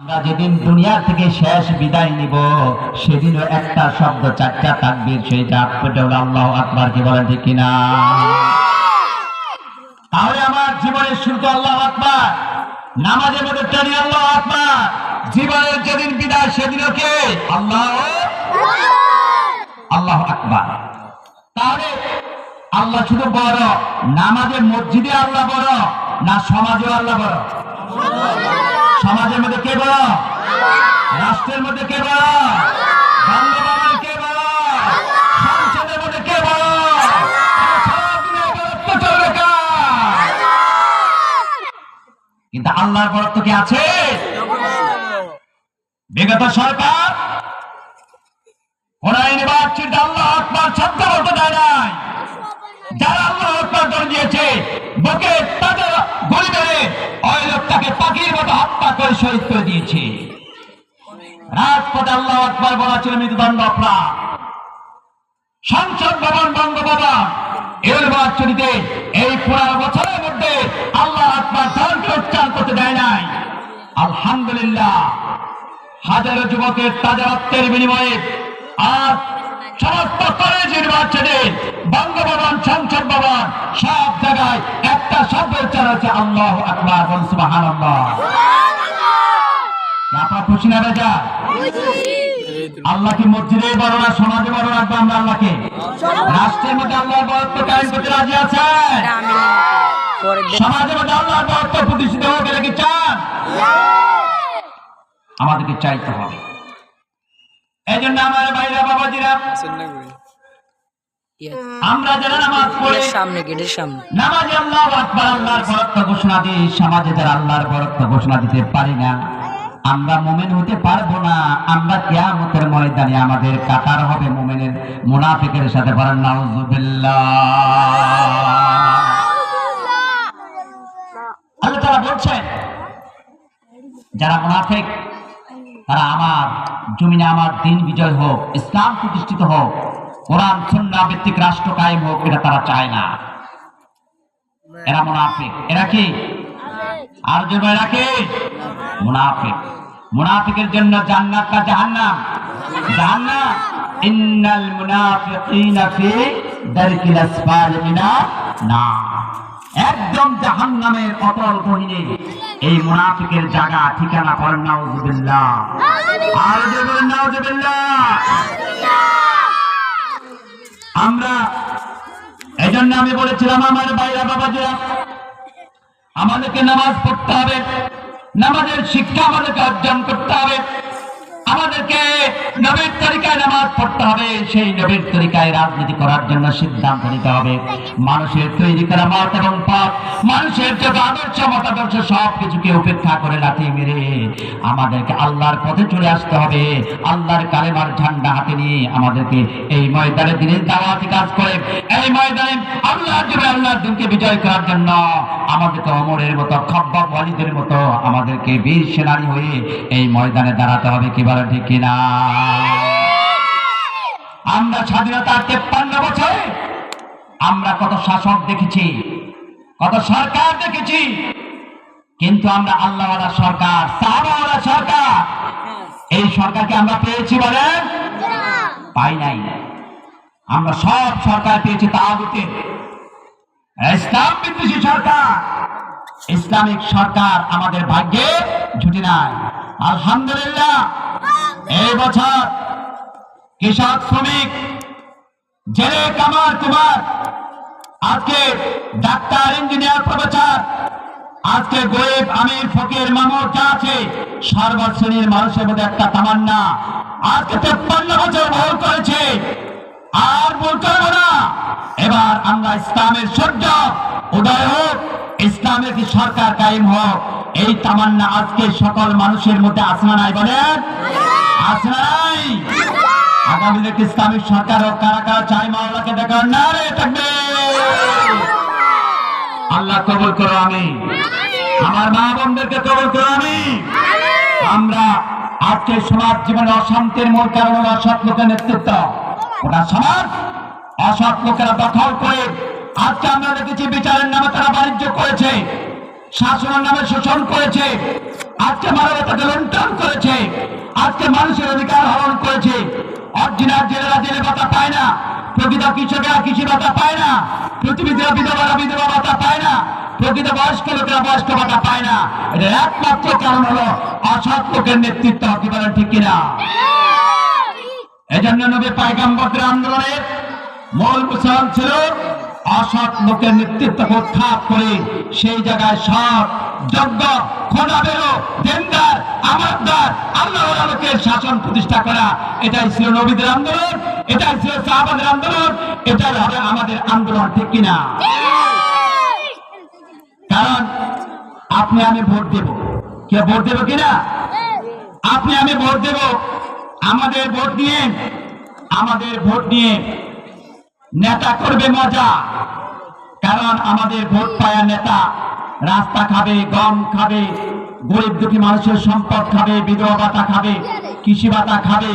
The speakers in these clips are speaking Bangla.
আমরা যেদিন দুনিয়া থেকে শেষ বিদায় নিব, সেদিনও একটা শব্দ, চারটা থাকবে সেইটা আল্লাহ আকবার, কি বলেন ঠিক কিনা? তাহলে আমার জীবনের শুরু আল্লাহ আকবার, নামাজের মধ্যে টানি আল্লাহ আকবার। জীবনের যেদিন বিদায়, সেদিনও কে? আল্লাহ আল্লাহ আকবার। তাহলে আল্লাহ শুধু বড় নামাজে মসজিদে আল্লাহ বড়, না সমাজে আল্লাহ বড়? সমাজের মধ্যে কে বড়? রাষ্ট্রের মধ্যে কে বাংলা কে মধ্যে কে? কিন্তু আল্লাহর বরত্ব কি আছে? বিগত সরকার ওরা ইউনিভার্সিটি আল্লাহ আকবার শব্দ বলতে দেয় নাই। যারা আল্লাহ আকবার করে দিয়েছে বুকে তাদের করে শহীদ করে দিয়েছে। রাজপথে আল্লাহ আকবার বলা ছিল মৃত্যুদণ্ড অপরাধ। সংসদ ভবন বঙ্গভবন ইউনিভার্সিটিতে এই পনেরো বছরের মধ্যে আল্লাহ আকবার ধর্মকে উচ্চারণ করতে দেয় নাই। আলহামদুলিল্লাহ। হাজারো যুবকের তাজা রক্তের বিনিময়ে আজ সমস্ত কলেজ ইউনিভার্সিটি বঙ্গভবন, সংসদ ভবন সব জায়গায় একটা শব্দ উচ্চারণ হচ্ছে আল্লাহ আকবার সুবাহান আপনার খুশি না বেজা? আল্লাহ কি মসজিদে বড় না সমাজে বড় রাখব আমরা আল্লাহকে। রাষ্ট্রের মধ্যে আল্লাহর বরত্ব কায়েম করতে রাজি আছে সমাজের মধ্যে আল্লাহর বরত্ব প্রতিষ্ঠিত হোক এটা কি চান? আমাদেরকে চাইতে হবে। এই জন্য আমার ভাইরা বাবাজিরা আমরা যারা নামাজ পড়ি সামনে গেটের সামনে। নামাজে আল্লাহ আকবার আল্লাহর বরত্ব ঘোষণা দিই সমাজে যারা আল্লাহর বরত্ব ঘোষণা দিতে পারি না আমরা মোমেন হতে পারব না। আমরা কিয়ামতের ময়দানে আমাদের কাতার হবে মোমেনের মুনাফিকের সাথে পারেন নাউজুবিল্লাহ। তারা বলছেন, যারা মুনাফিক, তারা আমার জমিনে আমার দিন বিজয় হোক, ইসলাম প্রতিষ্ঠিত হোক, কোরআন, সুন্নাহ ভিত্তিক রাষ্ট্র কায়েম হোক, এটা তারা চায় না। এরা মুনাফিক। এরা কি? আর জন্য এরা কি মুনাফিক। মুনাফিকের জন্য জান্নাত না জাহান্নাম? জাহান্নাম। ইন্নাল মুনাফিকিনা ফি দারকিল আসফাল মিনান নার। একদম জাহান্নামের অতল গহীনে এই মুনাফিকের জায়গা, ঠিকানা করেন নাউজুবিল্লাহ। আর যে বলেন নাউজুবিল্লাহ? আমরা এই জন্য আমি বলেছিলাম আমার বাইরা বাবাজিরা আমাদেরকে নামাজ পড়তে হবে। নামাজের শিক্ষা আমাদেরকে অর্জন করতে হবে। আমাদেরকে নবীর তরিকায় নামাজ পড়তে হবে, সেই নবীর তরিকায় রাজনীতি করার জন্য সিদ্ধান্ত নিতে হবে। মানুষের তৈরি করা মত এবং পথ মানুষের যত আদর্শ, মতাদর্শ সব কিছুকে উপেক্ষা করে লাঠি মেরে আমাদেরকে আল্লাহর পথে চলে আসতে হবে। আল্লাহর কালেমার ঝান্ডা হাতে নিয়ে আমাদেরকে এই ময়দানে দিনের দাওয়াতি কাজ করে, এই ময়দানে আল্লাহর জন্য আল্লাহর দিনকে বিজয় করার জন্য আমাদেরকে অমরের মতো খব্বাব ওয়ালিদের মতো আমাদেরকে বীর সেনানী হয়ে এই ময়দানে দাঁড়াতে হবে। কি বলে ঠিক কিনা? আমরা স্বাধীনতার তেপ্পান্ন বছরে আমরা কত শাসক দেখেছি, কত সরকার দেখেছি, কিন্তু আমরা সরকার সরকার। এই সরকারকে আমরা পেয়েছি বলেন পাই নাই। আমরা সব সরকার পেয়েছি ইসলাম বিদ্বেষী সরকার, ইসলামিক সরকার আমাদের ভাগ্যে নাই। আলহামদুলিল্লাহ। এই বছর কৃষক শ্রমিক জেলে কামার কুমার আজকে ডাক্তার ইঞ্জিনিয়ার প্রফেসর আজকে গরিব আমির ফকির মামুর যা আছে সর্বশ্রেণীর মানুষের মধ্যে একটা তামান্না। আজকে তেপ্পান্ন বছর ভুল করেছে আর ভুল করব না। এবার আমরা ইসলামের সূর্য উদয় হোক ইসলামের কি সরকার কায়েম হোক এই তামান্না আজকে সকল মানুষের মধ্যে আসনা নাই বলেন? আসনা আগামী দিনে ইসলামিক সরকার হোক, কারা কারা চাই মাওলাকে দেখার না রে থাকবে। আল্লাহ কবল করো আমি আমার মা বোনদেরকে কবল করো আমি আমরা আজকে সমাজ জীবনে অশান্তির মূল কারণ হলো অসৎ লোকের নেতৃত্ব। ওটা সমাজ। অসৎ লোকেরা দখল করে আজকে আমরা দেখেছি বিচারের নামে তারা বাণিজ্য করেছে। শাসনের নামে শোষণ করেছে। আজকে মানবতাকে লুণ্ঠন করেছে। আজকে মানুষের অধিকার হরণ করেছে। অরিজিনাল জেলেরা জেলে ভাতা পায় না। প্রকৃত কৃষকেরা কৃষি ভাতা পায় না। পৃথিবীতে বিধবারা বিধবা ভাতা পায় না। প্রকৃত বয়স্ক লোকেরা বয়স্ক ভাতা পায় না। এটা একমাত্র কারণ হলো অসৎ লোকের নেতৃত্ব হতে পারে ঠিক কিনা? এজন্য নবী পায়গাম্বরদের আন্দোলনের মূল মুসলমান ছিল অসৎ লোকের নেতৃত্ব উৎখাত করে সেই জায়গায় সৎ যজ্ঞ খোদাবেরো দেনদার আমারদার শাসন প্রতিষ্ঠা করা। এটাই ছিল নবীদের আন্দোলন, এটাই ছিল সাহাবাদের আন্দোলন, এটাই হবে আমাদের আন্দোলন, ঠিক কিনা? কারণ আপনি আমি ভোট দেব। কে ভোট দেব কিনা? আপনি আমি ভোট দেব। আমাদের ভোট নিয়ে, আমাদের ভোট নিয়ে নেতা করবে মজা। কারণ আমাদের ভোট পায়া নেতা রাস্তা খাবে, গম খাবে, গরিব দুঃখী মানুষের সম্পদ খাবে, বিধবা ভাতা খাবে, কৃষি ভাতা খাবে,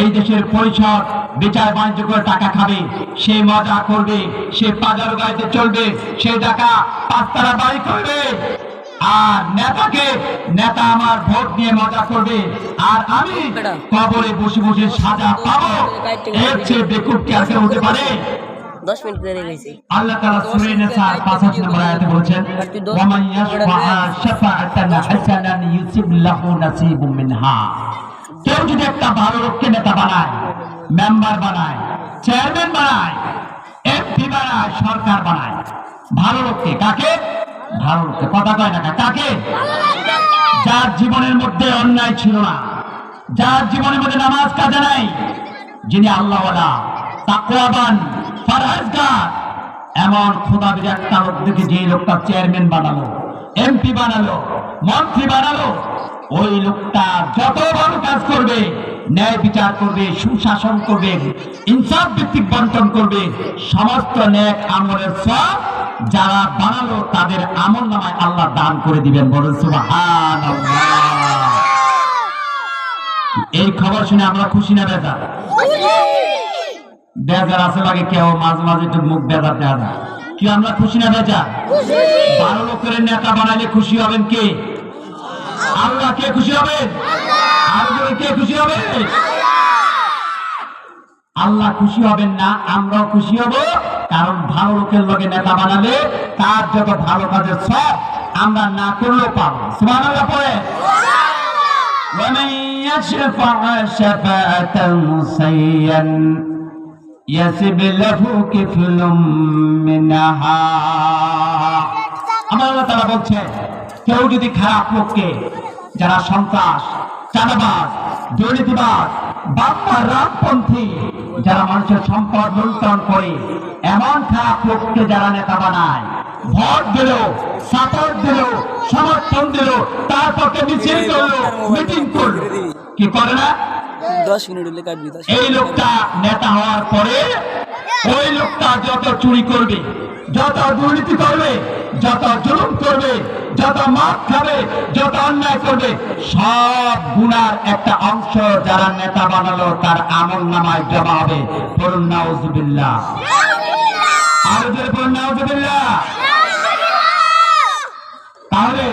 এই দেশের পরিষদ বিচার বাণিজ্য করে টাকা খাবে। সে মজা করবে, সে বাজার গাড়িতে চলবে, সে টাকা পাঁচতারা বাড়ি করবে। আর নেতাকে নেতা আমার ভোট নিয়ে মজা করবে। আর আমি কবরে বসে বসে সাজা পাবো। এর চেয়ে বেকুব কি কেউ হতে পারে? দশ মিনিট দেরি গেছে আল্লাহ তাআলা সূরা নিসা 65 নম্বর আয়াতে বলেছেন ওয়া মান ইয়াশফা শাফাআতান হাসানান ইউসিব লাহু নাসিবুম মিনহা। কেউ যদি একটা ভালো লোককে নেতা বানায় মেম্বার বানায় চেয়ারম্যান বানায় এমপি বানায় সরকার বানায় ভালো লোককে কাকে? লোককে কথা কয় না কাকে? যার জীবনের মধ্যে অন্যায় ছিল না। যার জীবনের মধ্যে নামাজ কাজে নাই। যিনি আল্লাহওয়ালা তাকওয়াবান ফরহেজগার এমন খোদাবির একটা লোক দেখে যে লোকটা চেয়ারম্যান বানালো, এমপি বানালো, মন্ত্রী বানালো, ওই লোকটা যত ভালো কাজ করবে, ন্যায় বিচার করবে, সুশাসন করবে, ইনসাফ ভিত্তিক বন্টন করবে, সমস্ত ন্যাক আমলের সব যারা বানালো তাদের আমল নামায় আল্লাহ দান করে দিবেন। বলুন এই খবর শুনে আমরা খুশি না বেজার? বেজার আছে লাগে কেউ মাঝে মাঝে একটু মুখ বেজার দেওয়া যায়। কি আমরা খুশি না বেজার? ভালো লোকের নেতা বানাইলে খুশি হবেন কে? আল্লাহ। কে খুশি হবে? আর কে খুশি হবে? আল্লাহ খুশি হবেন না আমরাও খুশি হব। কারণ ভালো লোকের লগে নেতা বানালে তার যত ভালো কাজের সব আমরা না করলেও পাবো সুবহানাল্লাহ পড়ে ومن يشفع شفاعة سيئا يسب له كفل منها আমার আল্লাহ তারা বলছে কেউ যদি খারাপ লোককে যারা সন্ত্রাস চাঁদাবাজ দুর্নীতিবাজ বাপ্পা রামপন্থী যারা মানুষের সম্পদ লুণ্ঠন করে এমন খারাপ লোককে যারা নেতা বানায়। ভোট দিল সাপোর্ট দিল সমর্থন দিল তারপরকে মিছিল করল মিটিং করল। কি করে না? এই লোকটা নেতা হওয়ার পরে ওই লোকটা যত চুরি করবে যত দুর্নীতি করবে যত জুলুম করবে, যত মদ খাবে, যত অন্যায় করবে, সব গুণার একটা অংশ যারা নেতা বানালো, তার আমল নামায় জমা হবে। জোরে পড়ুন তাহলে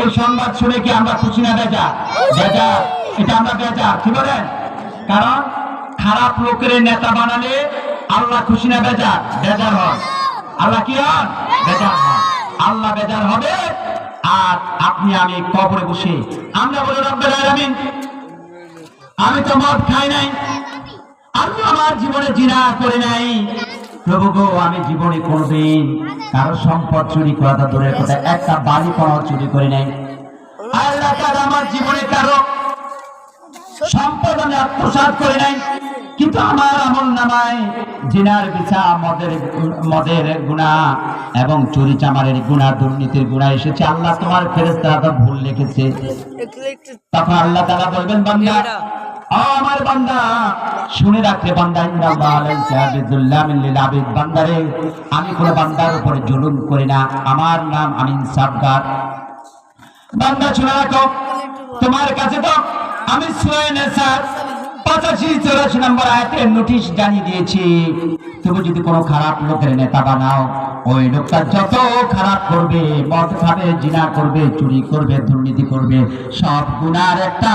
এই সংবাদ শুনে কি আমরা খুশি না বেজা বেজা এটা আমরা বেজা কি বলেন? কারণ খারাপ লোকের নেতা বানালে আল্লাহ খুশি না বেজার বেজার হন। আল্লাহ কি হন বেজার হন আল্লাহ বেজার হবে। আর আপনি আমি কবরে বসে। আমরা বলে, রব্বেল আলামিন, আমি তো মদ খাই নাই। আমি আমার জীবনে জিনা করে নাই। প্রভু গো, আমি জীবনে কোনোদিন কারও সম্পদ চুরি করা তো দূরের কথা, একটা বাড়ি কোনো চুরি করে নাই। আল্লাহ আমার জীবনে কারও সম্পদ আমি আত্মসাৎ করে নাই। কিন্তু আমার আমল নামায় জিনার বিচা মদের মদের গুণা এবং চুরি চামারের গুণা দুর্নীতির গুণা এসেছে। আল্লাহ তোমার ফেরেস্তারা ভুল লিখেছে। তখন আল্লাহ তারা বলবেন বান্দা আমার বান্দা শুনে রাখতে বান্দা বান্দারে আমি কোন বান্দার উপরে জুলুম করি না। আমার নাম আমি ইনসাফগার বান্দা শুনে রাখো। তোমার কাছে তো আমি সুয়ে নেসার পঁচাশি চৌরাশি নম্বর আয়াতের নোটিশ জানিয়ে দিয়েছি। তুমি যদি কোনো খারাপ লোকের নেতা বানাও ওই লোকটা যত খারাপ করবে, মদ খাবে, জিনা করবে, চুরি করবে, দুর্নীতি করবে, সব গুণার একটা